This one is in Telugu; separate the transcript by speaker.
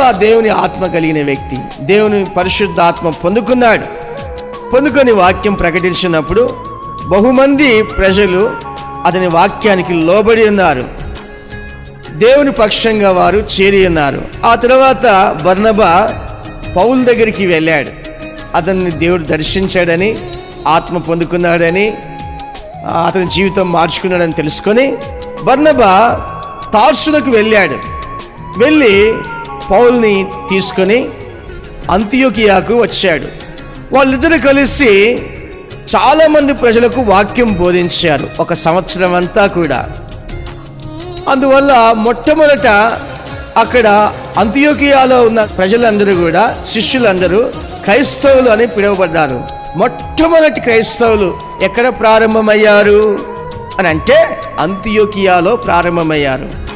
Speaker 1: బర్నబా దేవుని ఆత్మ కలిగిన వ్యక్తి. దేవుని పరిశుద్ధ ఆత్మ పొందుకున్నాడు. పొందుకొని వాక్యం ప్రకటించినప్పుడు బహుమంది ప్రజలు అతని వాక్యానికి లోబడి ఉన్నారు. దేవుని పక్షంగా వారు చేరి ఉన్నారు. ఆ తర్వాత బర్నబా పౌల్ దగ్గరికి వెళ్ళాడు. అతన్ని దేవుడు దర్శించాడని ఆత్మ పొందుకున్నాడని అతని జీవితం మార్చుకున్నాడని తెలుసుకొని బర్నబా తార్సులకు వెళ్ళాడు. వెళ్ళి పౌల్ని తీసుకొని అంత్యోకియాకు వచ్చాడు. వాళ్ళిద్దరు కలిసి చాలామంది ప్రజలకు వాక్యం బోధించారు ఒక సంవత్సరం అంతా కూడా. అందువల్ల మొట్టమొదట అక్కడ అంత్యోకియాలో ఉన్న ప్రజలందరూ కూడా శిష్యులందరూ క్రైస్తవులు అని పిలువబడ్డారు. మొట్టమొదటి క్రైస్తవులు ఎక్కడ ప్రారంభమయ్యారు? అని అంటే అంత్యోకియాలో ప్రారంభమయ్యారు.